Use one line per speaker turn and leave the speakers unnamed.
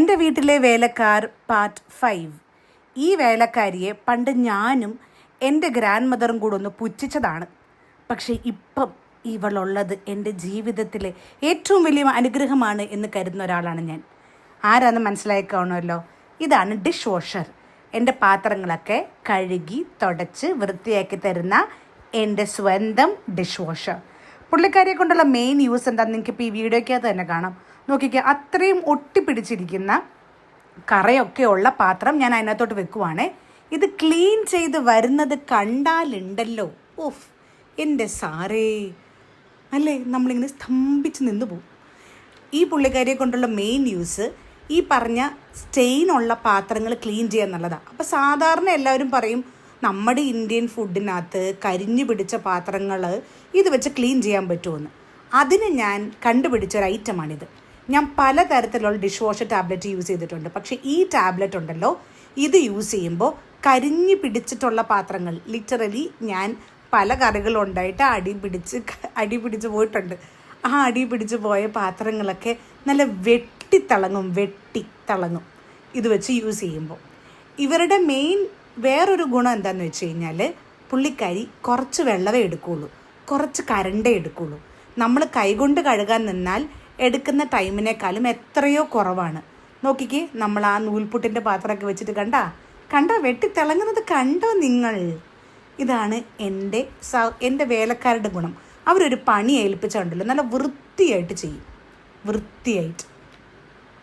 എന്റെ വീട്ടിലെ വേലക്കാർ പാർട്ട് ഫൈവ് ഈ വേലക്കാരിയെ പണ്ട് ഞാനും എന്റെ ഗ്രാൻഡ് മദറും കൂടെ ഒന്ന് പുച്ഛിച്ചതാണ്. പക്ഷേ ഇപ്പം ഇവളുള്ളത് എന്റെ ജീവിതത്തിലെ ഏറ്റവും വലിയ അനുഗ്രഹമാണ് എന്ന് കരുതുന്ന ഒരാളാണ് ഞാൻ. ആരാന്ന് മനസ്സിലായി കാണുമല്ലോ ഇതാണ് ഡിഷ് വാഷർ എന്റെ പാത്രങ്ങളൊക്കെ കഴുകി തുടച്ച് വൃത്തിയാക്കി തരുന്ന എന്റെ സ്വന്തം ഡിഷ് വാഷർ പുള്ളിക്കാരിയെ കൊണ്ടുള്ള മെയിൻ യൂസ് എന്താണെന്ന് നിങ്ങൾക്ക് ഇപ്പോൾ ഈ വീഡിയോയ്ക്കകത്ത് തന്നെ കാണാം. നോക്കിക്കുക അത്രയും ഒട്ടിപ്പിടിച്ചിരിക്കുന്ന കറയൊക്കെ ഉള്ള പാത്രം ഞാൻ അതിനകത്തോട്ട് വെക്കുവാണേ. ഇത് ക്ലീൻ ചെയ്ത് വരുന്നത് കണ്ടാലുണ്ടല്ലോ. ഓഫ് എന്റെ സാറേ. അല്ലേ? നമ്മളിങ്ങനെ സ്തംഭിച്ച് നിന്ന് പോകും ഈ പുള്ളിക്കാരിയെ കൊണ്ടുള്ള മെയിൻ യൂസ് ഈ പറഞ്ഞ സ്റ്റെയിൻ ഉള്ള പാത്രങ്ങൾ ക്ലീൻ ചെയ്യുക എന്നുള്ളതാണ് അപ്പോൾ സാധാരണ എല്ലാവരും പറയും നമ്മുടെ ഇന്ത്യൻ ഫുഡിനകത്ത് കരിഞ്ഞു പിടിച്ച പാത്രങ്ങൾ ഇത് വെച്ച് ക്ലീൻ ചെയ്യാൻ പറ്റുമെന്ന്. അതിന് ഞാൻ കണ്ടുപിടിച്ച ഒരു ഐറ്റമാണിത് ഞാൻ പലതരത്തിലുള്ള ഡിഷ് വാഷ് ടാബ്ലറ്റ് യൂസ് ചെയ്തിട്ടുണ്ട്. പക്ഷേ ഈ ടാബ്ലറ്റ് ഉണ്ടല്ലോ ഇത് യൂസ് ചെയ്യുമ്പോൾ കരിഞ്ഞു പിടിച്ചിട്ടുള്ള പാത്രങ്ങൾ ലിറ്ററലി ഞാൻ പല കറികളുണ്ടായിട്ട് അടി പിടിച്ച് അടി പിടിച്ച് പോയിട്ടുണ്ട്. ആ അടി പിടിച്ച് പോയ പാത്രങ്ങളൊക്കെ നല്ല വെട്ടിത്തിളങ്ങും വെട്ടിത്തിളങ്ങും ഇത് വെച്ച് യൂസ് ചെയ്യുമ്പോൾ ഇവരുടെ മെയിൻ വേറൊരു ഗുണം എന്താണെന്ന് വെച്ച് കഴിഞ്ഞാൽ പുള്ളിക്കാരി കുറച്ച് വെള്ളമേ എടുക്കുകയുള്ളൂ കുറച്ച് കരണ്ടേ എടുക്കുകയുള്ളൂ നമ്മൾ കൈകൊണ്ട് കഴുകാൻ നിന്നാൽ എടുക്കുന്ന ടൈമിനേക്കാളും എത്രയോ കുറവാണ്. നോക്കിക്ക് നമ്മൾ ആ നൂൽപുട്ടിന്റെ പാത്രമൊക്കെ വെച്ചിട്ട് കണ്ടാ വെട്ടി വെട്ടിത്തിളങ്ങുന്നത് കണ്ടോ നിങ്ങൾ? ഇതാണ് എന്റെ സ എന്റെ വേലക്കാരുടെ ഗുണം. അവരൊരു പണി ഏൽപ്പിച്ചുണ്ടല്ലോ നല്ല വൃത്തിയായിട്ട് ചെയ്യും. വൃത്തിയായിട്ട്.